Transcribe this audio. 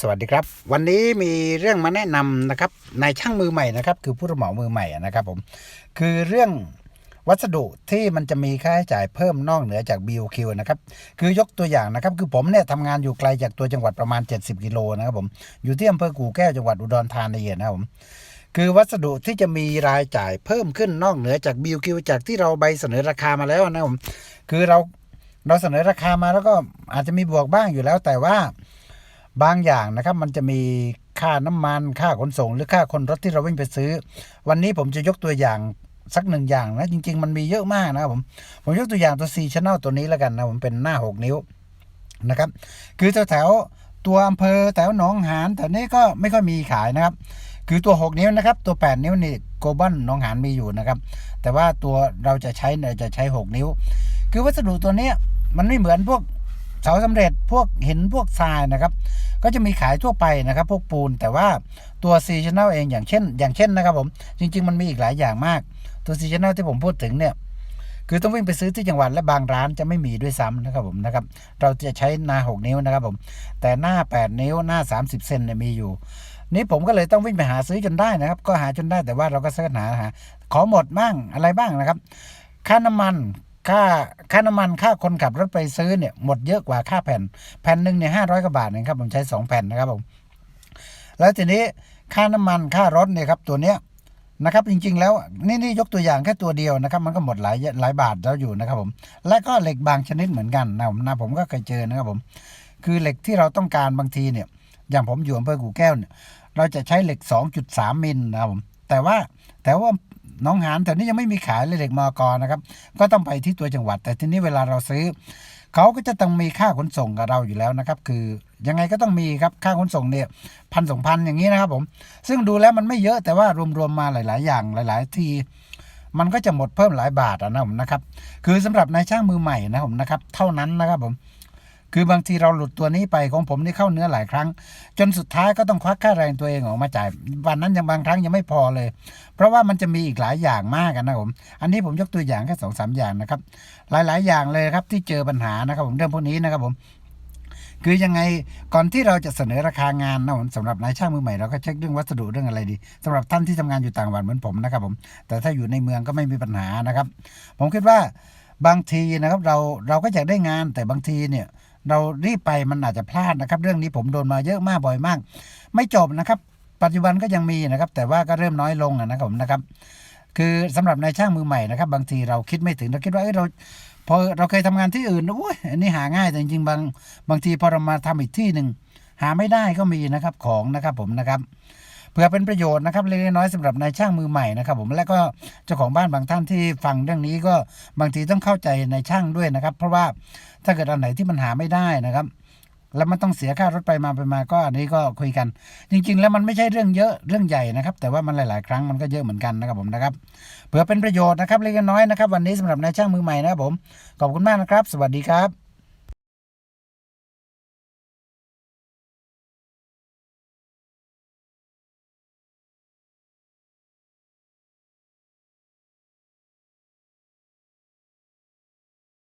สวัสดีครับ วันนี้มีเรื่องมาแนะนำนะครับนายช่างมือใหม่นะครับ คือผู้รับเหมามือใหม่นะครับผมคือเรื่องวัสดุที่มันจะมีค่าใช้จ่ายเพิ่มนอกเหนือจาก BOQ นะครับ คือยกตัวอย่างนะครับ คือผมเนี่ยทำงานอยู่ไกลจากตัวจังหวัดประมาณ 70 กิโลนะครับผม อยู่ที่อำเภอกู่แก้วจังหวัดอุดรธานีนะครับผม คือวัสดุที่จะมีรายจ่ายเพิ่มขึ้นนอกเหนือจาก BOQ จากที่เราใบเสนอราคามาแล้วนะครับผม คือเราเราเสนอราคามาแล้วก็อาจจะมีบวกบ้างอยู่แล้วแต่ว่า บางอย่างนะครับมันจะมีค่าน้ำมันค่าขนส่ง หรือค่าคนรถที่เราวิ่งไปซื้อ วันนี้ผมจะยกตัวอย่างสักหนึ่งอย่างนะ จริง ๆ มันมีเยอะมากนะครับผม ผมยกตัวอย่างตัว C channel ตัวนี้แล้วกันนะ ผมเป็นหน้า 6 นิ้วนะครับ คือแถวๆตัวอำเภอแถวหนองหานแต่นี้ก็ไม่ค่อยมีขายนะครับ คือตัว 6 นิ้วนะครับ ตัว 8 นิ้วนี่โกลบอลหนองหานมีอยู่นะครับ แต่ว่าตัวเราจะใช้เนี่ยจะใช้ 6 นิ้ว คือวัสดุตัวนี้มันไม่เหมือนพวกเสาสำเร็จพวกหินพวกทรายนะครับ ก็จะมีขายทั่วไปนะครับพวกปูน แต่ว่าตัวซีชันแนลเองอย่างเช่น อย่างเช่นนะครับผม จริง ๆ มันมีอีกหลายอย่างมาก ตัวซีชันแนลที่ผมพูดถึงเนี่ยคือต้องวิ่งไปซื้อที่จังหวัดและบางร้านจะไม่มีด้วยซ้ำนะครับผมนะครับ เราจะใช้หน้า 6 นิ้วนะครับผม แต่หน้า 8 นิ้วหน้า 30 เซนเนี่ยมีอยู่ นี่ผมก็เลยต้องวิ่งไปหาซื้อจนได้นะครับ ก็หาจนได้แต่ว่าเราก็เสิร์ชหาหาขอหมดบ้างอะไรบ้างนะครับ ค่าน้ำมัน ค่าค่าน้ำมันค่าคนขับรถไปซื้อเนี่ยหมดเยอะกว่าค่าแผ่น แผ่นหนึ่งเนี่ยห้าร้อยกว่าบาทเองครับผมใช้สองแผ่นนะครับผมแล้วทีนี้ค่าน้ำมันค่ารถเนี่ยครับตัวเนี้ยนะครับจริงๆแล้วนี่นี่ยกตัวอย่างแค่ตัวเดียวนะครับ มันก็หมดหลายหลายบาทแล้วอยู่นะครับผมและก็เหล็กบางชนิดเหมือนกันนะผมนะผมก็เคยเจอนะครับผม คือเหล็กที่เราต้องการบางทีเนี่ย อย่างผมอยู่อำเภอกู่แก้วเนี่ย เราจะใช้เหล็ก 2.3 มิลนะครับผมแต่ว่าแต่ว่า น้องหานแถวนี้ยังไม่มีขายเลยเหล็กมอกอนะครับ ก็ต้องไปที่ตัวจังหวัด แต่ทีนี้เวลาเราซื้อ เขาก็จะต้องมีค่าขนส่งกับเราอยู่แล้วนะครับ คือยังไงก็ต้องมีครับค่าขนส่งเนี่ยพันสองพันอย่างนี้นะครับผม ซึ่งดูแล้วมันไม่เยอะแต่ว่ารวมๆมาหลาย ๆ อย่างหลาย ๆ ทีมันก็จะหมดเพิ่มหลายบาทนะผมนะครับ คือสำหรับนายช่างมือใหม่นะผมนะครับ เท่านั้นนะครับผม คือบางทีเราหลุดตัวนี้ไปของผมนี่เข้าเนื้อหลายครั้ง จนสุดท้ายก็ต้องควักค่าแรงตัวเองออกมาจ่ายวันนั้นยังบางครั้งยังไม่พอเลย เพราะว่ามันจะมีอีกหลายอย่างมากนะผมอันนี้ผมยกตัวอย่างแค่สองสามอย่างนะครับ หลายๆ อย่างเลยครับที่เจอปัญหานะครับผมเรื่องพวกนี้นะครับผมคือยังไงก่อนที่เราจะเสนอราคางานนะผมสำหรับนายช่างมือใหม่เราก็เช็คเรื่องวัสดุเรื่องอะไรดีสำหรับท่านที่ทำงานอยู่ต่างจังหวัดเหมือนผมนะครับผมแต่ถ้าอยู่ในเมืองก็ไม่มีปัญหานะครับ ผมคิดว่าบางทีนะครับเราเราก็อยากได้งานแต่บางทีเนี่ย เรารีบไปมันอาจจะพลาดนะครับ เรื่องนี้ผมโดนมาเยอะมากบ่อยมาก ไม่จบนะครับ ปัจจุบันก็ยังมีนะครับ แต่ว่าก็เริ่มน้อยลงนะครับผมนะครับ คือสำหรับนายช่างมือใหม่นะครับ บางทีเราคิดไม่ถึงเราคิดว่าเอ้ยเราพอเราเคยทำงานที่อื่นนะอุ้ยอันนี้หาง่ายแต่จริงๆบางบางทีพอเรามาทำอีกที่หนึ่งหาไม่ได้ก็มีนะครับของนะครับผมนะครับ เพื่อเป็นประโยชน์นะครับเล็กน้อยๆสำหรับนายช่างมือใหม่นะครับ ผมและก็เจ้าของบ้านบางท่านที่ฟังเรื่องนี้ก็บางทีต้องเข้าใจในช่างด้วยนะครับ เพราะว่าถ้าเกิดอันไหนที่มันหาไม่ได้นะครับแล้วมันต้องเสียค่ารถไปมาไปมาก็อันนี้ก็คุยกัน จริง ๆ แล้วมันไม่ใช่เรื่องเยอะเรื่องใหญ่นะครับ แต่ว่ามันหลาย ๆ ครั้งมันก็เยอะเหมือนกันนะครับผมนะครับเผื่อเป็นประโยชน์นะครับเล็กน้อยนะครับ วันนี้สำหรับนายช่างมือใหม่นะครับผมขอบคุณมากนะครับ สวัสดีครับ